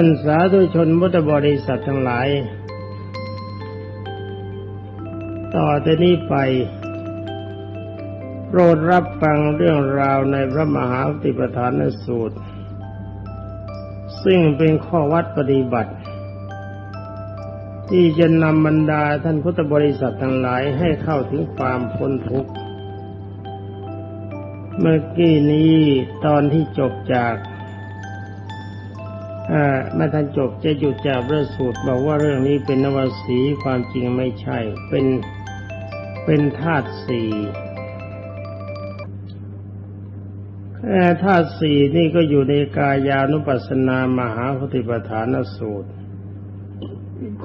ท่านสาธุชนพุทธบริษัททั้งหลาย ต่อจากนี้ไป โปรดรับฟังเรื่องราวในพระมหาปฏิปทานสูตร ซึ่งเป็นข้อวัดปฏิบัติ ที่จะนำบรรดาท่านพุทธบริษัททั้งหลายให้เข้าถึงความพ้นทุกข์ เมื่อกี้นี้ตอนที่จบจาก เมื่อท่านจบจะหยุดจากพระสูตรบอกว่าเรื่องนี้เป็นนวสีความจริงไม่ใช่ เป็นเป็นธาตุสี่ธาตุสี่นี่ก็อยู่ในกายานุปัสสนามหาปฏิปทานสูตร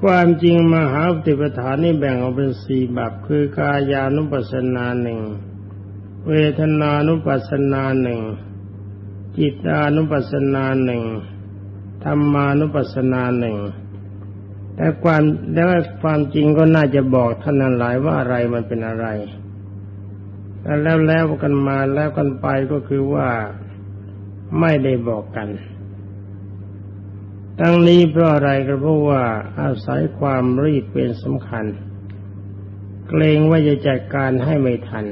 ความจริงมหาปฏิปทานนี่แบ่งออกเป็นสี่แบบคือกายานุปัสสนาหนึ่งเวทนานุปัสสนาหนึ่งจิตานุปัสสนาหนึ่ง ธรรมานุปัสสนาหนึ่งแต่ความแล้วความจริงก็น่าจะบอกท่านนั้นหลายว่าอะไรมันเป็นอะไร แล้วแล้วกันมาแล้วกันไปก็คือว่าไม่ได้บอกกัน ตั้งนี้เพราะอะไรก็เพราะว่าอาศัยความรีบเป็นสำคัญ เกรงว่าจะจัดการให้ไม่ทัน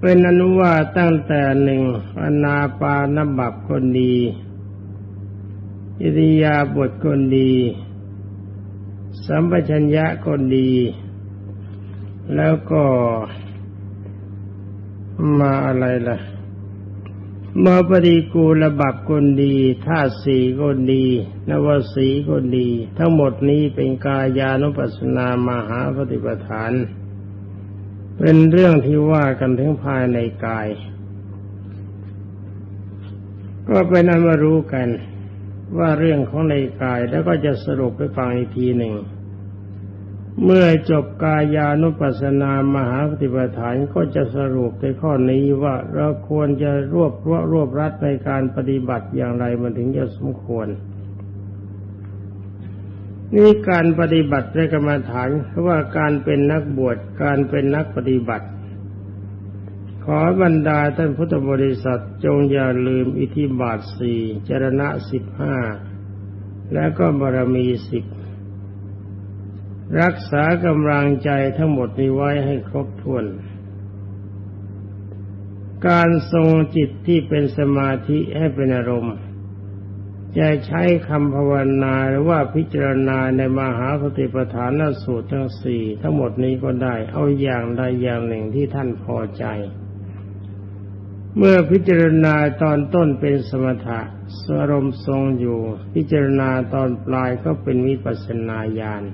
เป็นอนุว่าตั้งแต่หนึ่งอนาปานบับคนดีอิริยาบถคนดี สัมปชัญญะคนดี แล้วก็มาอะไรล่ะมาปฏิกูลบับคนดีท่าสีคนดีนวสีคนดี ทั้งหมดนี้เป็นกายานุปัสสนามหาปฏิปทาน เป็นเรื่องที่ว่ากันถึงภายในกาย ก็เป็นอันมารู้กัน ว่าเรื่องของในกายแล้วก็จะสรุปไปฟังอีกทีหนึ่ง เมื่อจบกายานุปัสสนามหาปฏิปทานก็จะสรุปในข้อนี้ว่าเราควรจะรวบรวบรวบรัดในการปฏิบัติอย่างไรมันถึงจะสมควร นี่การปฏิบัติในกรรมฐานเพราะว่าการเป็นนักบวชการเป็นนักปฏิบัติ ขอบรรดาท่านพุทธบริษัทจงอย่าลืมอิทธิบาทสี่จรณะสิบห้าและก็บารมีสิบรักษากำลังใจทั้งหมดนี้ไว้ให้ครบถ้วน การทรงจิตที่เป็นสมาธิให้เป็นอารมณ์ จะใช้คำภาวนาหรือว่าพิจารณาในมหาสติปัฏฐานสูตรทั้งสี่ทั้งหมดนี้ก็ได้ เอาอย่างใดอย่างหนึ่งที่ท่านพอใจ เมื่อพิจารณาตอนต้นเป็นสมถะสรมทรงอยู่ พิจารณาตอนปลายก็เป็นวิปัสสนาญาณ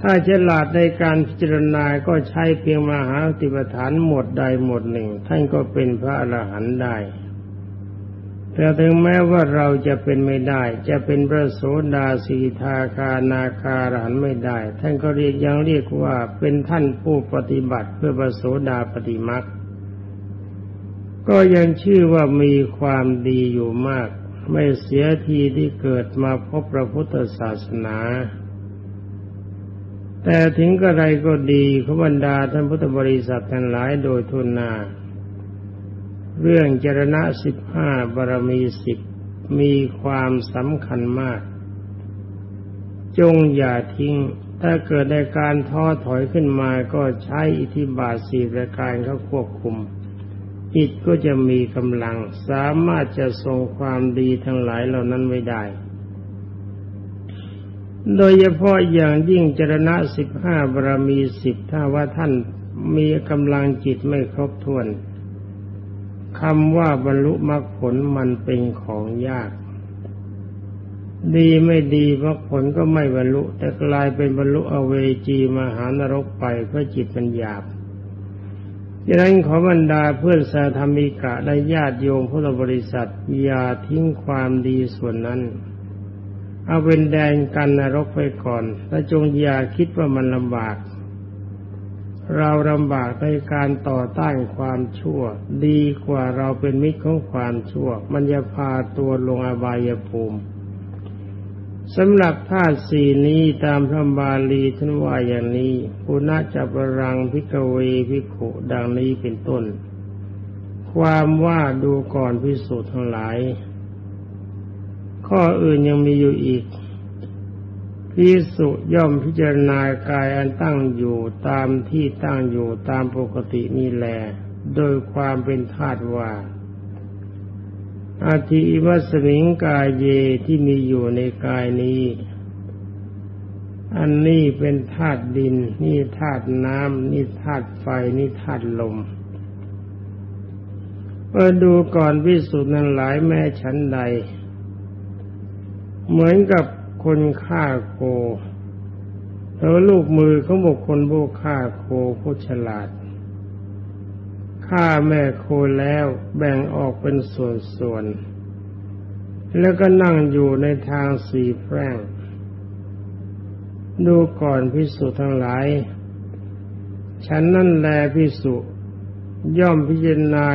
ถ้าฉลาดในการพิจารณาก็ใช้เพียงมหาสติปัฏฐานหมดใดหมดหนึ่ง ท่านก็เป็นพระอรหันต์ได้ แต่ถึงแม้ว่าเราจะเป็นไม่ได้ จะเป็นพระโสดาสีทาคานาคาหันไม่ได้ ท่านก็เรียกยังเรียกว่าเป็นท่านผู้ปฏิบัติเพื่อพระโสดาปฏิมักก็ยังชื่อว่ามีความดีอยู่มาก ไม่เสียทีที่เกิดมาพบพระพุทธศาสนา แต่ถึงกระไรก็ดีขบรรดาท่านพุทธบริษัททั้งหลายโดยทุนนา เรื่องจรณะสิบห้าบารมีสิบมีความสำคัญมาก จงอย่าทิ้ง ถ้าเกิดในการท้อถอยขึ้นมาก็ใช้อิทธิบาทสี่ประการเขาควบคุม จิตก็จะมีกำลัง สามารถจะทรงความดีทั้งหลายเหล่านั้นไว้ได้ โดยเฉพาะอย่างยิ่งจรณะสิบห้าบารมีสิบถ้าว่าท่านมีกำลังจิตไม่ครบถ้วน คำว่าบรรลุมรรคผลมันเป็นของยาก ดีไม่ดีมรรคผลก็ไม่บรรลุ แต่กลายเป็นบรรลุอเวจีมหานรกไปเพราะจิตมันหยาบดังนั้นขอบรรดาเพื่อนสาธรรมิกะและญาติโยมพุทธบริษัท อย่าทิ้งความดีส่วนนั้น เอาเป็นแดนกันนรกไปก่อน และจงอย่าคิดว่ามันลำบาก เราลำบากในการต่อต้านความชั่ว ดีกว่าเราเป็นมิตรของความชั่ว มันจะพาตัวลงอบายภูมิสำหรับธาตุสี่นี้ตามพระบาลีท่านว่าอย่างนี้ปุณะจับรังพิกเวพิขุดังนี้เป็นต้น ความว่าดูก่อนพิสูจน์ทั้งหลาย ข้ออื่นยังมีอยู่อีก พิสุย่อมพิจารณากายอันตั้งอยู่ตามที่ตั้งอยู่ตามปกตินี่แหละโดยความเป็นธาตุว่าอาทิวัสมิงกายเยที่มีอยู่ในกายนี้ อันนี้เป็นธาตุดิน นี่ธาตุน้ำนี่ธาตุไฟ นี่ธาตุลมเมื่อดูก่อนพิสุทธ์นั้นหลายแม่ชั้นใด เหมือนกับ คนฆ่าโคแล้วลูกมือเของบุคคลผู้ฆ่าโคผู้ฉลาดฆ่าแม่โคแล้วแบ่งออกเป็นส่วนๆ แล้วก็นั่งอยู่ในทางสี่แพร่ง ดูก่อนพิสุทั้งหลาย ฉันนั่นแลพิสุย่อมพิจารณา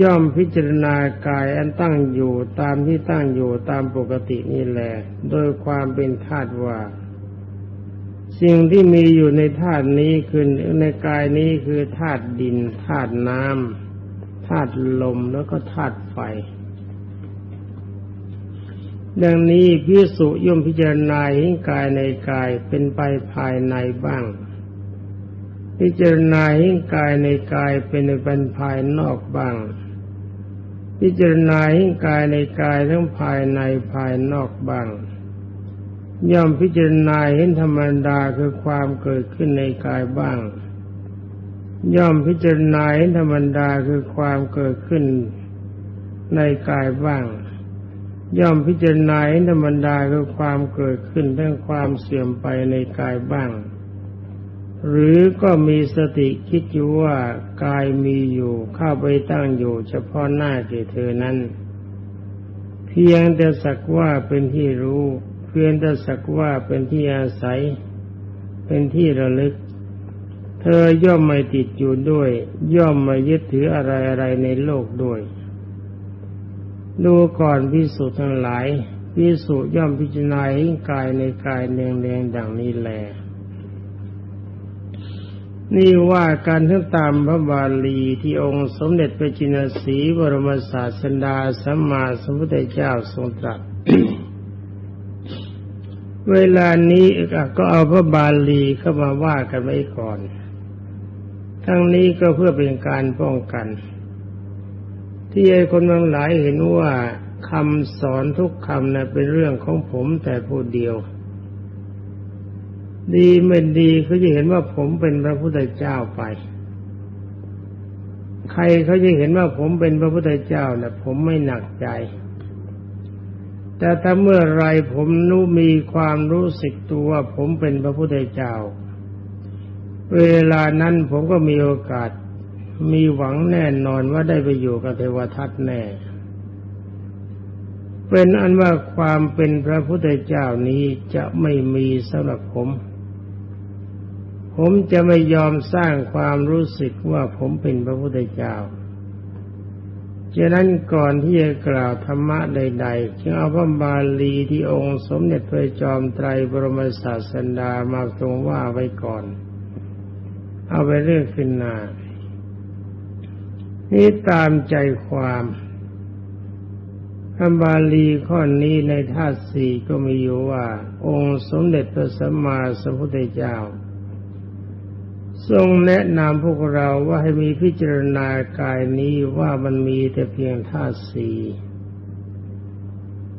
ย่อมพิจารณากายอันตั้งอยู่ตามที่ตั้งอยู่ตามปกตินี่แหละโดยความเป็นธาตุว่า สิ่งที่มีอยู่ในธาตุนี้คือในกายนี้คือธาตุดินธาตุน้ำธาตุลมแล้วก็ธาตุไฟ ดังนี้พิสุย่อมพิจารณาเห็นกายในกายเป็นไปภายในบ้าง พิจารณาเห็นกายในกายเป็นเป็นภายนอกบ้าง พิจารณาเห็นกายในกายทั้งภายในภายนอกบ้าง ย่อมพิจารณาเห็นธรรมดาคือความเกิดขึ้นในกายบ้าง ย่อมพิจารณาเห็นธรรมดาคือความเกิดขึ้นในกายบ้าง ย่อมพิจารณาเห็นธรรมดาคือความเกิดขึ้นทั้งความเสื่อมไปในกายบ้าง หรือก็มีสติคิดอยู่ว่ากายมีอยู่เข้าไปตั้งอยู่ เฉพาะหน้าแก่เธอนั้น เพียงแต่สักว่าเป็นที่รู้ เพียงแต่สักว่าเป็นที่อาศัย เป็นที่ระลึก เธอย่อมไม่ติดอยู่ด้วย ย่อมไม่ยึดถืออะไรอะไรในโลกด้วย ดูก่อนพิสุทั้งหลายพิสุย่อมพิจารณาให้กายในกายเนียงๆดังนี้แล นี่ว่าการทั้งตามพระบาลีที่องค์สมเด็จพระจินสีบรมศาสดาสัมมาสัมพุทธเจ้าทรงตรัส เวลานี้ก็เอาพระบาลีเข้ามาว่ากันไว้ก่อน ทั้งนี้ก็เพื่อเป็นการป้องกัน ที่ไอ้คนบางหลายเห็นว่าคำสอนทุกคำนะเป็นเรื่องของผมแต่ผู้เดียว ดีไม่ดีเขาจะเห็นว่าผมเป็นพระพุทธเจ้าไป ใครเขาจะเห็นว่าผมเป็นพระพุทธเจ้านะผมไม่หนักใจ แต่ถ้าเมื่อไรผมนู้มีความรู้สึกตัวว่าผมเป็นพระพุทธเจ้า เวลานั้นผมก็มีโอกาส มีหวังแน่นอนว่าได้ไปอยู่กับเทวทัตแน่ เป็นอันว่าความเป็นพระพุทธเจ้านี้จะไม่มีสำหรับผม ผมจะไม่ยอมสร้างความรู้สึกว่าผมเป็นพระพุทธเจ้าฉะนั้นก่อนที่จะกล่าวธรรมะใดๆจึงเอาพระบาลีที่องค์สมเด็จพระจอมไตรบรมศาสดามาทรงว่าไว้ก่อน เอาไปเรื่องขึ้นหน้านี่ตามใจความพระบาลีข้อนี้ในธาตุสี่ก็มีอยู่ว่า องค์สมเด็จพระสัมมาสัมพุทธเจ้า ทรงแนะนำพวกเราว่าให้มีพิจารณากายนี้ว่ามันมีแต่เพียงธาตุสี่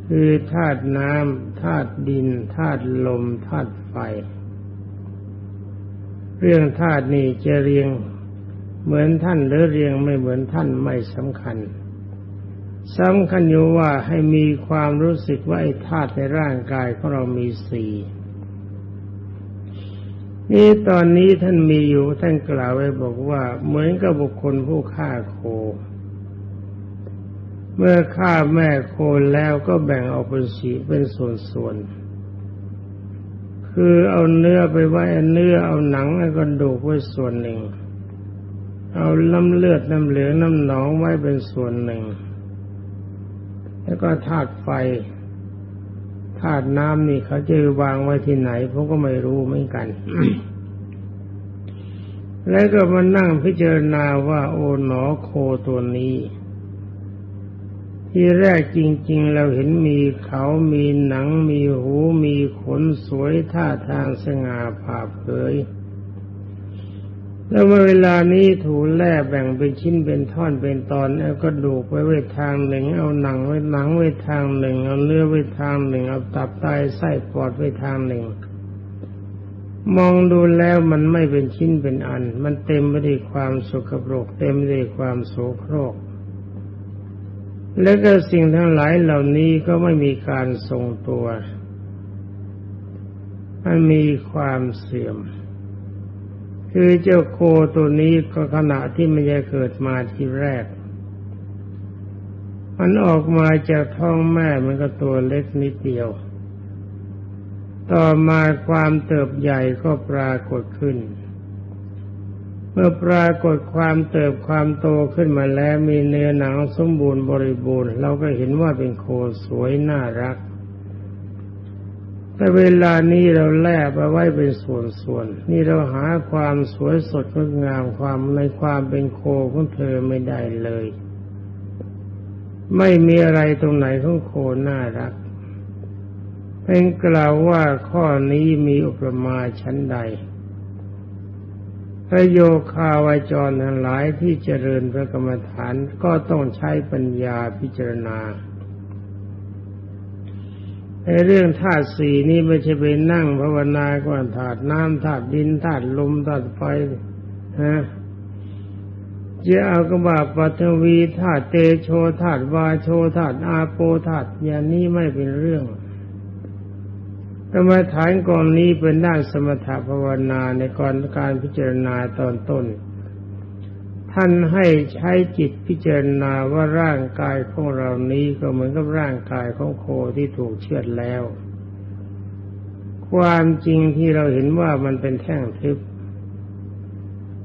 คือธาตุน้ำธาตุดินธาตุลมธาตุไฟ เรื่องธาตุนี้จะเรียงเหมือนท่านหรือเรียงไม่เหมือนท่านไม่สำคัญสำคัญอยู่ว่าให้มีความรู้สึกว่าไอ้ธาตุในร่างกายของเรามีสี่ นี่ตอนนี้ท่านมีอยู่ท่านกล่าวไว้บอกว่า เหมือนกับบุคคลผู้ฆ่าโค เมื่อฆ่าแม่โคแล้วก็แบ่งออกเป็นสีเป็นส่วนๆคือเอาเนื้อไปไว้เนื้อเอาหนังแล้วก็ดูกไว้ส่วนหนึ่ง เอาล้ำเลือดน้ำเหลืองน้ำหนองไว้เป็นส่วนหนึ่ง แล้วก็ธาตุไฟ ธาตุน้ำนี่เขาจะวางไว้ที่ไหนผมก็ไม่รู้เหมือนกัน แล้วก็มานั่งพิจารณาว่าโอ๋หนอโคตัวนี้ ที่แรกจริง ๆ เราเห็นมีเขามีหนังมีหูมีขนสวยท่าทางสง่าผ่าเผย แล้วเวลานี้ถูแล่แบ่งเป็นชิ้นเป็นท่อนเป็นตอนเอากระดูกไว้ไว้ทางหนึ่ง เอาหนังไว้หนังไว้ทางหนึ่ง เอาเนื้อไว้ทางหนึ่ง เอาตับไตไส้ปอดไว้ทางหนึ่ง มองดูแล้วมันไม่เป็นชิ้นเป็นอัน มันเต็มไปด้วยความสุขปรก เต็มไปด้วยความโสโครก และก็สิ่งทั้งหลายเหล่านี้ก็ไม่มีการทรงตัว มันมีความเสื่อม คือเจ้าโคตัวนี้ก็ขณะที่มันจะเกิดมาทีแรก มันออกมาจากท้องแม่มันก็ตัวเล็กนิดเดียว ต่อมาความเติบใหญ่ก็ปรากฏขึ้น เมื่อปรากฏความเติบความโตขึ้นมาแล้วมีเนื้อหนังสมบูรณ์บริบูรณ์ เราก็เห็นว่าเป็นโคสวยน่ารัก แต่เวลานี้เราแลบเอาไว้เป็นส่วนๆ นี่เราหาความสวยสดงดงามความในความเป็นโคของเธอไม่ได้เลย ไม่มีอะไรตรงไหนของโคน่ารักเป็นกล่าวว่าข้อนี้มีอุปมาชั้นใดพระโยคาวาจรทั้งหลายที่เจริญพระกรรมฐานก็ต้องใช้ปัญญาพิจารณา ในเรื่องธาตุสี่นี้ไม่ใช่ไปนั่งภาวนาก่อนธาตุน้ำธาตุดินธาตุลมธาตุไฟฮะจะเอากระบาปัทวีธาตุเตโชธาตุวาโชธาตุอาโปธาตุอย่างนี้ไม่เป็นเรื่องกรรมฐานกองนี้เป็นด้านสมถภาวนาในก่อนการพิจารณาตอนต้น ท่านให้ใช้จิตพิจารณาว่าร่างกายของเรานี้ก็เหมือนกับร่างกายของโคที่ถูกเชือดแล้ว ความจริงที่เราเห็นว่ามันเป็นแท่งทึบ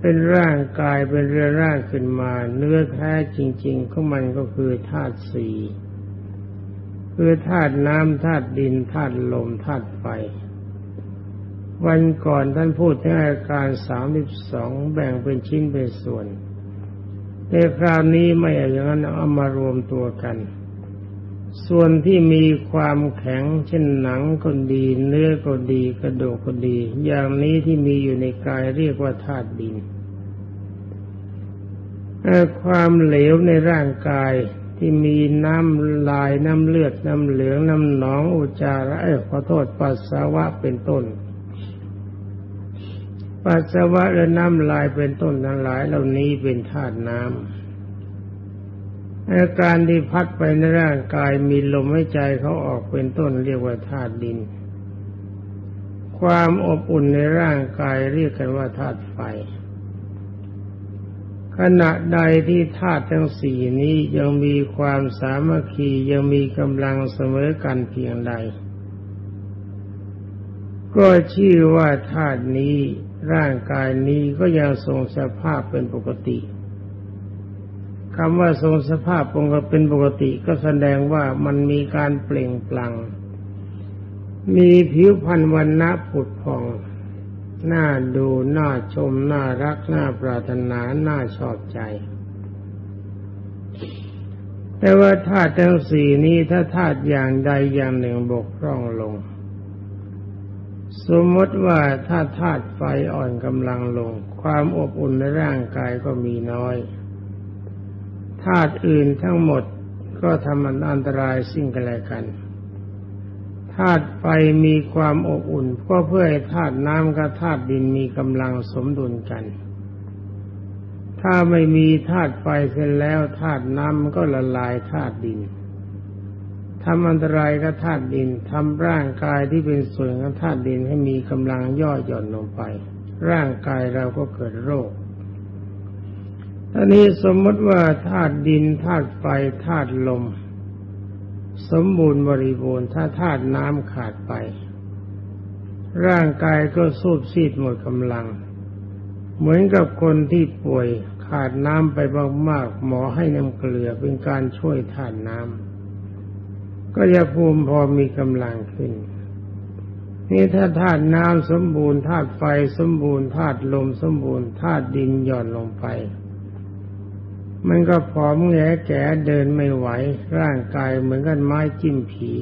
เป็นร่างกายเป็นเรือร่างขึ้นมา เนื้อแท้จริง ๆ ของมันก็คือธาตุสี่คือธาตุน้ำธาตุดินธาตุลมธาตุไฟวันก่อนท่านพูดถึงอาการสามสิบสองแบ่งเป็นชิ้นเป็นส่วน แต่คราวนี้ไม่อย่างนั้นเอามารวมตัวกัน ส่วนที่มีความแข็งเช่นหนังก็ดี เนื้อก็ดีกระดูกก็ดี อย่างนี้ที่มีอยู่ในกายเรียกว่าธาตุดินความเหลวในร่างกายที่มีน้ำลายน้ำเลือดน้ำเหลืองน้ำหนองอุจจาระขอโทษปัสสาวะเป็นต้น ปัสสาวะและน้ำลายเป็นต้นทั้งหลายเหล่านี้เป็นธาตุน้ำอาการที่พัดไปในร่างกายมีลมหายใจเขาออกเป็นต้นเรียกว่าธาตุดิน ความอบอุ่นในร่างกายเรียกกันว่าธาตุไฟ ขณะใดที่ธาตุทั้งสี่นี้ยังมีความสามัคคียังมีกำลังเสมอกันเพียงใด ก็ชื่อว่าธาตุนี้ ร่างกายนี้ก็ยังทรงสภาพเป็นปกติคำว่าทรงสภาพปกเป็นปกติก็แสดงว่ามันมีการเปล่งปลั่ง มีผิวพรรณวันณะผุดผ่องน่าดูน่าชมน่ารักน่าปรารถนาน่าชอบใจ แต่ว่าธาตุทั้งสี่นี้ถ้าธาตุอย่างใดอย่างหนึ่งบกพร่องลง สมมติว่าถ้าธาตุไฟอ่อนกำลังลง ความอบอุ่นในร่างกายก็มีน้อยธาตุอื่นทั้งหมดก็ทำอันตรายสิ่งกันและกันธาตุไฟมีความอบอุ่นก็เพื่อให้ธาตุน้ำกับธาตุดินมีกำลังสมดุลกัน ถ้าไม่มีธาตุไฟเสร็จแล้วธาตุน้ำมันก็ละลายธาตุดิน ทำอันตรายกับธาตุดินทำร่างกายที่เป็นส่วนของธาตุดินให้มีกำลังย่อหย่อนลงไป ร่างกายเราก็เกิดโรคตอนนี้สมมติว่าธาตุดินธาตุไฟธาตุลม สมบูรณ์บริบูรณ์ถ้าธาตุน้ำขาดไป ร่างกายก็สูบซีดหมดกำลัง เหมือนกับคนที่ป่วยขาดน้ำไปมากๆหมอให้น้ำเกลือเป็นการช่วยธาตุน้ำ ก็จะภูมิพอมีกำลังขึ้น นี่ถ้าธาตุน้ำสมบูรณ์ธาตุไฟสมบูรณ์ธาตุลมสมบูรณ์ธาตุดินหย่อนลงไป มันก็ผอมแงแก่เดินไม่ไหว ร่างกายเหมือนกันไม้จิ้มผี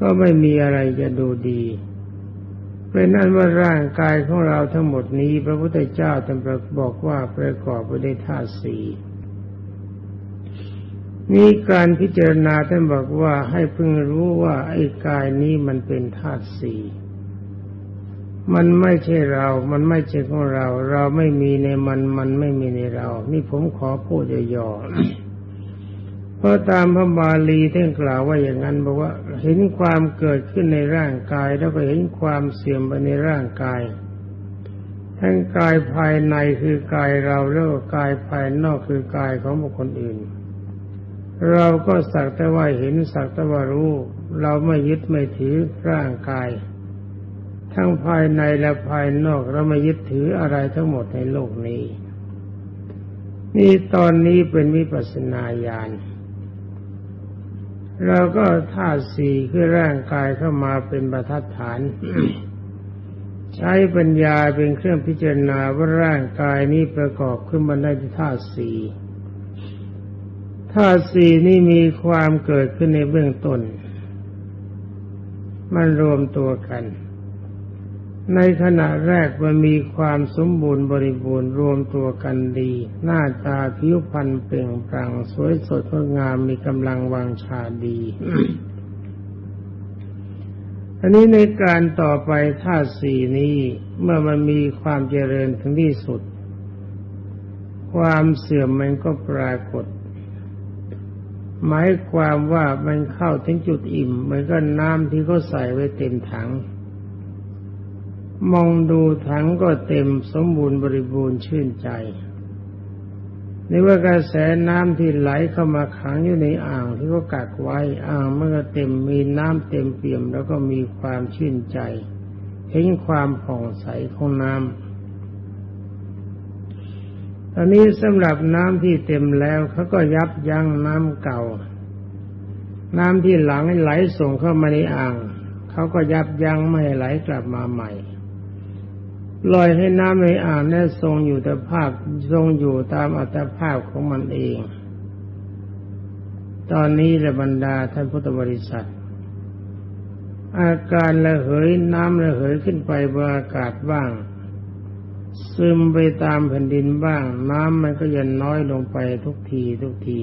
ก็ไม่มีอะไรจะดูดีเป็นนั้นว่าร่างกายของเราทั้งหมดนี้ พระพุทธเจ้าท่านบอกว่าประกอบไปด้วยธาตุสี่ มีการพิจารณาท่านบอกว่าให้เพึงรู้ว่าไอ้กายนี้มันเป็นธาตุสี่มันไม่ใช่เรา มันไม่ใช่ของเรา เราไม่มีในมัน มันไม่มีในเรา นี่ผมขอพูดย่อๆ เพราะตามพระบาลีท่านกล่าวว่าอย่างนั้นบอกว่าเห็นความเกิดขึ้นในร่างกาย แล้วก็เห็นความเสื่อมไปในร่างกาย ทั้งกายภายในคือกายเราแล้วก็กายภายนอกคือกายของบุคคลอื่น เราก็สักแต่ว่าเห็นสักแต่ว่ารู้ เราไม่ยึดไม่ถือร่างกาย ทั้งภายในและภายนอกเราไม่ยึดถืออะไรทั้งหมดในโลกนี้ นี่ตอนนี้เป็นวิปัสสนาญาณเราก็ธาตุสี่คือร่างกายเข้ามาเป็นประทัดฐาน ใช้ปัญญาเป็นเครื่องพิจารณาว่าร่างกายนี้ประกอบขึ้นมาได้ที่ธาตุสี่ ธาตุสี่นี่มีความเกิดขึ้นในเบื้องต้น มันรวมตัวกัน ในขณะแรกมันมีความสมบูรณ์บริบูรณ์รวมตัวกันดี หน้าตาผิวพรรณเปล่งปลั่งสวยสดงดงามมีกำลังวังชาดีอันนี้ในการต่อไปธาตุสี่นี้เมื่อมันมีความเจริญถึงที่สุด ความเสื่อมมันก็ปรากฏ หมายความว่ามันเข้าถึงจุดอิ่ม เหมือนกับน้ำที่เขาใส่ไว้เต็มถัง มองดูถังก็เต็มสมบูรณ์บริบูรณ์ชื่นใจนี่ว่ากระแสน้ำที่ไหลเข้ามาขังอยู่ในอ่างที่เขากักไว้อ่างมันก็เต็มมีน้ำเต็มเปี่ยมแล้วก็มีความชื่นใจ เห็นความผ่องใสของน้ำ ตอนนี้สำหรับน้ำที่เต็มแล้วเขาก็ยับยั้งน้ำเก่า น้ำที่หลังไหลส่งเข้ามาในอ่างเขาก็ยับยั้งไม่ไหลกลับมาใหม่ลอยให้น้ำในอ่างนั้นทรงอยู่แต่ภาพทรงอยู่ตามอัตภาพของมันเอง ตอนนี้ระบรรดาท่านพุทธบริษัท อาการระเหยน้ำระเหยขึ้นไปบนอากาศบ้าง ซึมไปตามแผ่นดินบ้าง น้ำมันก็ยันน้อยลงไปทุกทีทุกที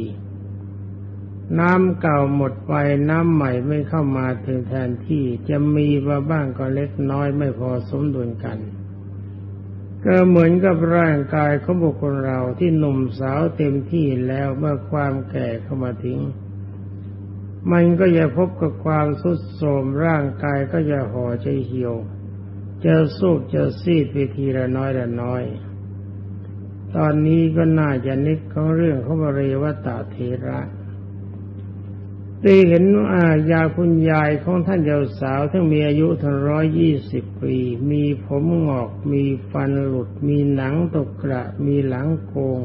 น้ำเก่าหมดไปน้ำใหม่ไม่เข้ามาถึงแทนที่จะมีมาบ้างก็เล็กน้อยไม่พอสมดุลกัน ก็เหมือนกับร่างกายของบุคคลเราที่หนุ่มสาวเต็มที่แล้วเมื่อความแก่เข้ามาทิ้งมันก็จะพบกับความสุดโทรมร่างกายก็จะห่อใจเหี่ยว จะสูบจะซีดไปทีละน้อยละน้อย ตอนนี้ก็น่าจะนึกของเรื่องของบริวตาเทระได้เห็นอายาคุณยายของท่านเจ้าสาวทั้งมีอายุถึงร้อยยี่สิบปี มีผมงอก มีฟันหลุด มีหนังตกกระ มีหลังโกง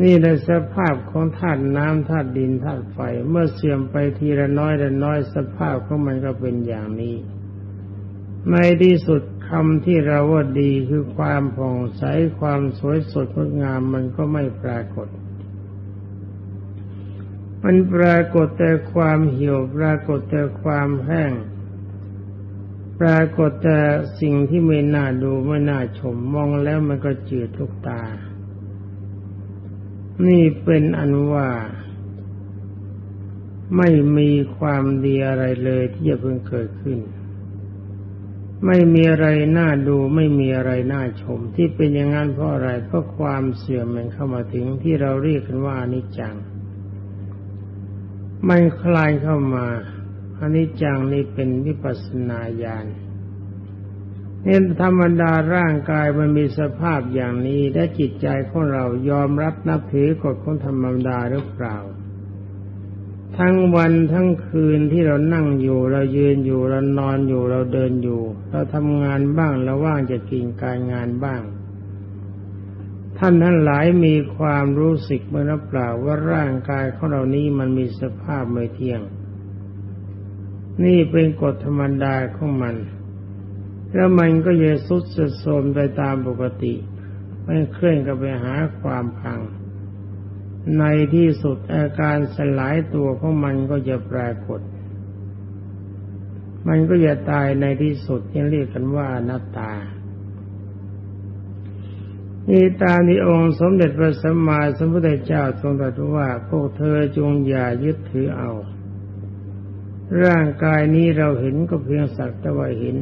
นี่ในสภาพของธาตุน้ำธาตุดินธาตุไฟ เมื่อเสื่อมไปทีละน้อยละน้อยสภาพของมันก็เป็นอย่างนี้ ในที่สุดคำที่เราว่าดีคือความผ่องใสความสวยสดงดงามมันก็ไม่ปรากฏ มันปรากฏแต่ความเหี่ยวปรากฏแต่ความแห้ง ปรากฏแต่สิ่งที่ไม่น่าดูไม่น่าชมมองแล้วมันก็จืดทุกตา นี่เป็นอันว่าไม่มีความดีอะไรเลยที่จะเพิ่งเกิดขึ้น ไม่มีอะไรน่าดูไม่มีอะไรน่าชม ที่เป็นอย่างนั้นเพราะอะไรเพราะความเสื่อมมันเข้ามาถึงที่เราเรียกกันว่าอนิจจัง มันคลายเข้ามาอนิจจังนี่เป็นวิปัสนาญาณเนี่ยธรรมดาร่างกายมันมีสภาพอย่างนี้และจิตใจของเรายอมรับนับถือกฎของธรรมดาหรือเปล่า ทั้งวันทั้งคืนที่เรานั่งอยู่ เรายืนอยู่เรานอนอยู่เราเดินอยู่ เราทำงานบ้างเราว่างจะกินการงานบ้าง ท่านทั้งหลายมีความรู้สึกเมื่อนับเปล่าว่าร่างกายของเรานี้มันมีสภาพไม่เที่ยง นี่เป็นกฎธรรมดาของมัน แล้วมันก็จะสุดสุดโทมไปตามปกติ ไม่เคลื่อนกับไปหาความพัง ในที่สุดอาการสลายตัวของมันก็จะปรากฏ มันก็จะตายในที่สุดที่เรียกกันว่านัตตานี่ตามที่องค์สมเด็จพระสัมมาสัมพุทธเจ้าทรงตรัสว่าพวกเธอจงอย่ายึดถือเอา ร่างกายนี้เราเห็นก็เพียงสักแต่ว่าเห็น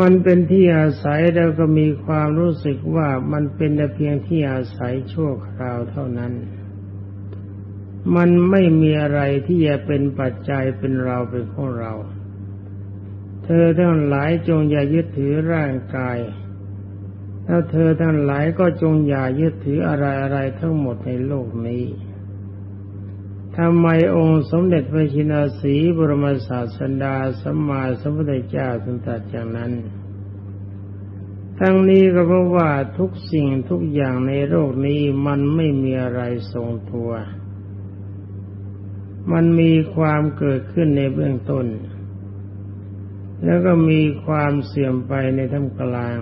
มันเป็นที่อาศัยเราก็มีความรู้สึกว่ามันเป็นแต่เพียงที่อาศัยชั่วคราวเท่านั้น มันไม่มีอะไรที่จะเป็นปัจจัยเป็นเราเป็นของเรา เธอทั้งหลายจงอย่ายึดถือร่างกาย แล้วเธอทั้งหลายก็จงอย่ายึดถืออะไรอะไรทั้งหมดในโลกนี้ ทำไมองค์สมเด็จพระชินสีบรมศาสดาสัมมาสัมพุทธเจ้าถึงตรัสอย่างนั้น ทั้งนี้ก็เพราะว่าทุกสิ่งทุกอย่างในโลกนี้มันไม่มีอะไรทรงตัว มันมีความเกิดขึ้นในเบื้องต้น แล้วก็มีความเสื่อมไปในท่ามกลาง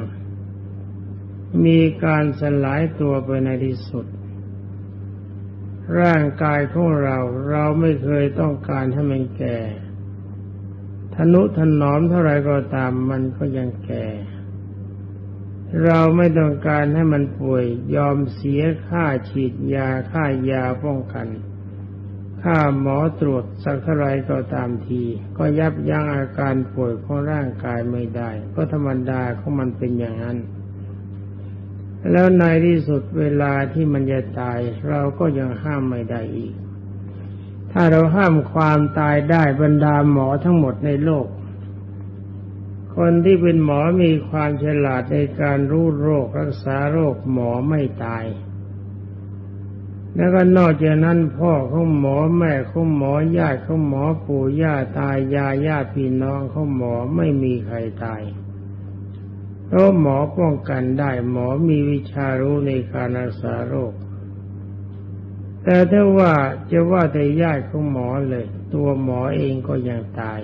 มีการสลายตัวไปในที่สุด ร่างกายของเราเราไม่เคยต้องการให้มันแก่ทนุถนอมเท่าไรก็ตามมันก็ยังแก่ เราไม่ต้องการให้มันป่วย ยอมเสียค่าฉีดยาค่ายาป้องกัน ค่าหมอตรวจสักเท่าไรก็ตามที ก็ยับยั้งอาการป่วยของร่างกายไม่ได้ ก็ธรรมดาของมันเป็นอย่างนั้น แล้วในที่สุดเวลาที่มันจะตาย เราก็ยังห้ามไม่ได้อีก ถ้าเราห้ามความตายได้บรรดาหมอทั้งหมดในโลก คนที่เป็นหมอมีความฉลาดในการรู้โรครักษาโรคหมอไม่ตาย แล้วก็นอกจากนั้นพ่อของหมอแม่ของหมอญาติของหมอปู่ย่าตายยายญาติพี่น้องของหมอไม่มีใครตาย เพราะหมอป้องกันได้หมอมีวิชารู้ในการรักษาโรค แต่ถ้าว่าจะว่าแต่ญาติของหมอเลย ตัวหมอเองก็ยังตาย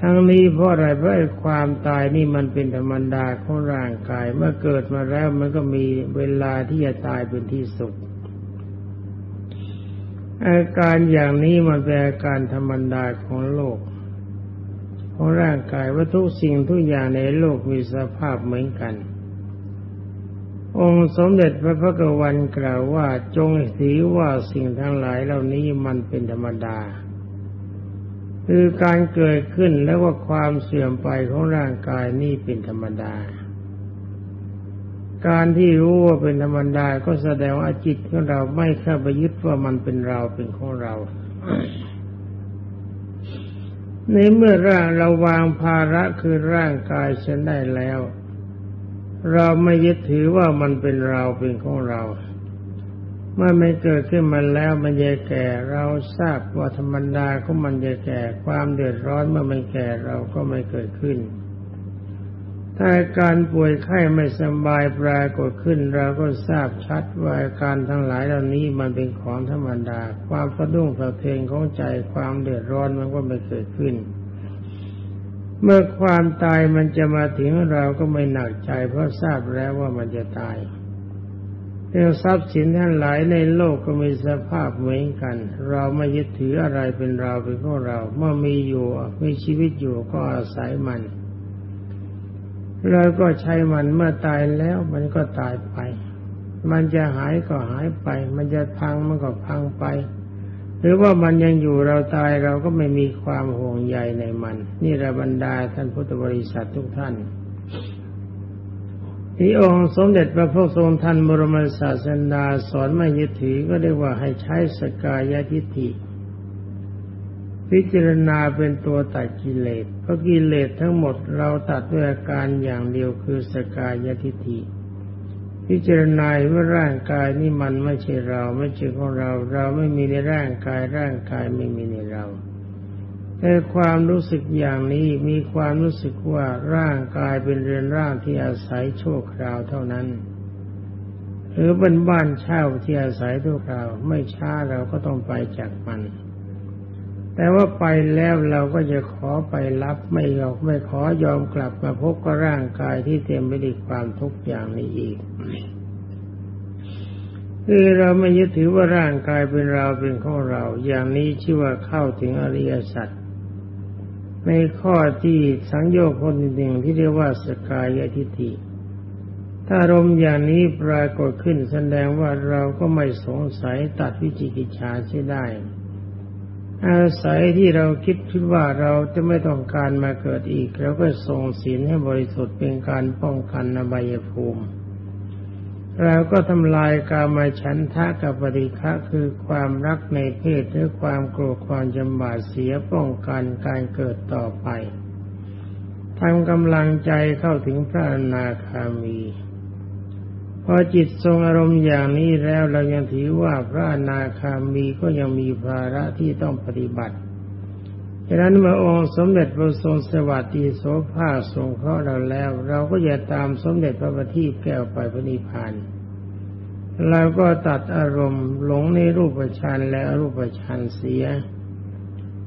ทั้งนี้เพราะอะไรเพราะความตายนี่มันเป็นธรรมดาของร่างกาย เมื่อเกิดมาแล้วมันก็มีเวลาที่จะตายเป็นที่สุดอาการอย่างนี้มันเป็นอาการธรรมดาของโลก ของร่างกายว่าทุกสิ่งทุกอย่างในโลกมีสภาพเหมือนกัน องค์สมเด็จพระพุทธวันกล่าวว่าจงถือว่าสิ่งทั้งหลายเหล่านี้มันเป็นธรรมดา คือการเกิดขึ้นแล้วว่าความเสื่อมไปของร่างกายนี่เป็นธรรมดา การที่รู้ว่าเป็นธรรมดาก็แสดงว่าจิตของเราไม่เข้าไปยึดว่ามันเป็นเราเป็นของเรา ในเมื่อร่างเราวางภาระคือร่างกายฉันได้แล้ว เราไม่ยึดถือว่ามันเป็นเราเป็นของเรา เมื่อไม่เกิดขึ้นมาแล้วมันจะแก่ เราทราบว่าธรรมดาของมันจะแก่ ความเดือดร้อนเมื่อมันแก่เราก็ไม่เกิดขึ้น ถ้าการป่วยไข้ไม่สบายปรากฏขึ้นเราก็ทราบชัดว่าการทั้งหลายเหล่านี้มันเป็นของธรรมดา ความสะดุ้งสะเทือนของใจความเดือดร้อนมันก็ไม่เกิดขึ้น เมื่อความตายมันจะมาถึงเราก็ไม่หนักใจ เพราะทราบแล้วว่ามันจะตายเรื่องทรัพย์สินทั้งหลายในโลกก็มีสภาพเหมือนกัน เราไม่ยึดถืออะไรเป็นเราเป็นของเรา เมื่อมีอยู่มีชีวิตอยู่ก็อาศัยมัน เราก็ใช้มันเมื่อตายแล้วมันก็ตายไป มันจะหายก็หายไป มันจะพังมันก็พังไป หรือว่ามันยังอยู่เราตายเราก็ไม่มีความห่วงใยในมัน นี่ระบรรดาท่านพุทธบริษัททุกท่านที่องค์สมเด็จพระพุทธทรงท่านบรมศาสดาสอนไม่ยึดถือก็เรียกว่าให้ใช้สกายทิฏฐิ พิจารณาเป็นตัวตัดกิเลสเพราะกิเลสทั้งหมดเราตัดด้วยอาการอย่างเดียวคือสกายทิฏฐิ พิจารณาว่าร่างกายนี่มันไม่ใช่เราไม่ใช่ของเรา เราไม่มีในร่างกายร่างกายไม่มีในเรา แต่ความรู้สึกอย่างนี้มีความรู้สึกว่าร่างกายเป็นเรือนร่างที่อาศัยโชั่วคราวเท่านั้นหรือเป็นบ้านเช่าที่อาศัยทั่วคราวไม่ช้าเราก็ต้องไปจากมัน แต่ว่าไปแล้วเราก็จะขอไปรับไม่ยอมไม่ขอยอมกลับมาพบกับร่างกายที่เต็มไปด้วยความทุกข์อย่างนี้อีกคือเราไม่ยึดถือว่าร่างกายเป็นเราเป็นของเรา อย่างนี้ชื่อว่าเข้าถึงอริยสัจในข้อที่สังโยคคนหนึ่งที่เรียกว่าสกายทิฏฐิถ้ารมอย่างนี้ปรากฏขึ้นแสดงว่าเราก็ไม่สงสัยตัดวิจิกิจฉาใช่ได้ อาศัยที่เราคิดคิดว่าเราจะไม่ต้องการมาเกิดอีกเราก็ทรงศีลให้บริสุทธิ์เป็นการป้องกันอบายภูมิเราก็ทำลายกามาฉันทะกับปฏิฆะคือความรักในเพศหรือความโกรธความจำบาดเสียป้องกันการเกิดต่อไปทำกำลังใจเข้าถึงพระอนาคามี พอจิตทรงอารมณ์อย่างนี้แล้วเรายังถือว่าพระอนาคามีก็ยังมีภาระที่ต้องปฏิบัติฉะนั้นเมื่อองค์สมเด็จพระทรงสวัสดีโสภาทรงเคราะห์เราแล้ว เราก็อย่าตามสมเด็จพระบัณฑิตแก้วไปพระนิพพานเราก็ตัดอารมณ์หลงในรูปฌานและอรูปฌานเสีย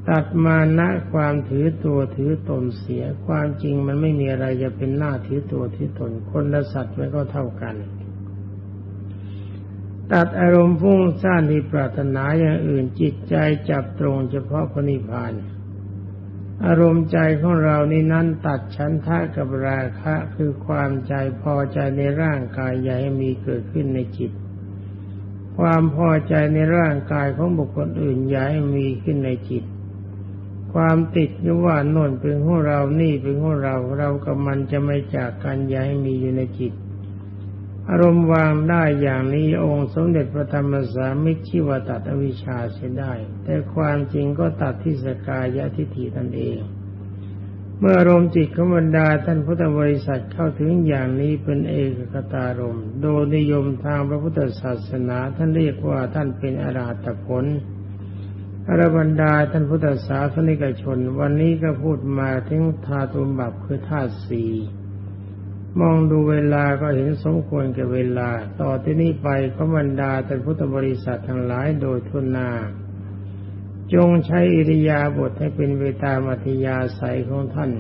ตัดมานะความถือตัวถือตนเสีย ความจริงมันไม่มีอะไรจะเป็นหน้าถือตัวถือตนคนละสัตว์มันก็เท่ากัน ตัดอารมณ์ฟุ้งซ่านที่ปรารถนาอย่างอื่นจิตใจจับตรงเฉพาะพระนิพพานอารมณ์ใจของเรานี่นั้นตัดชั้นทะกับราคะคือความใจพอใจในร่างกายอย่าให้มีเกิดขึ้นในจิต ความพอใจในร่างกายของบุคคลอื่นอย่าให้มีขึ้นในจิต ความติดยว่าน่นเป็นของเรานี่เป็นของเราเรากับมันจะไม่จากกันอย่าให้มีอยู่ในจิต อารมณ์วางได้อย่างนี้องค์สมเด็จพระธรรมสามิชิวตัดอวิชชาเสียได้ แต่ความจริงก็ตัดที่สกายะทิฏฐินั่นเอง เมื่ออารมณ์จิตขบรรดาท่านพุทธบริษัทเข้าถึงอย่างนี้เป็นเอกคตารมโดยนิยมทางพระพุทธศาสนาท่านเรียกว่าท่านเป็นอราตผลอรบรรดาท่านพุทธศาสนิกชน วันนี้ก็พูดมาถึงธาตุบับคือธาตุสี่ มองดูเวลาก็เห็นสมควรแก่เวลา ต่อที่นี้ไปก็บรรดาแต่พุทธบริษัททั้งหลายโดยทุนนา จงใช้อิริยาบถให้เป็นเวตามัธยาศัยของท่าน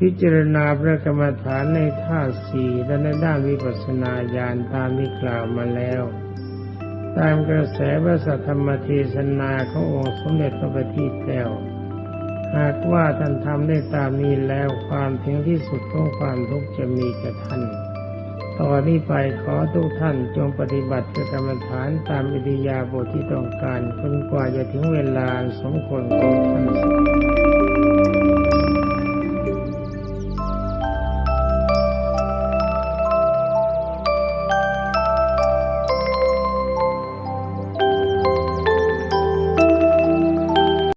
พิจารณาพระกรรมฐานในท่าสี่และในด้านวิปัสสนาญาณตามที่กล่าวมาแล้ว ตามกระแสพระสัทธรรมเทศนาขององค์สมเด็จพระบัณฑิตแล้ว หากว่าท่านทำได้ตามนี้แล้วความถึงที่สุดของความทุกข์จะมีแก่ท่านต่อนนี้ไปขอทุกท่านจงปฏิบัติกรรมฐานตามอิริยาบถที่ต้องการจนกว่าจะถึงเวลาสมควรของท่าน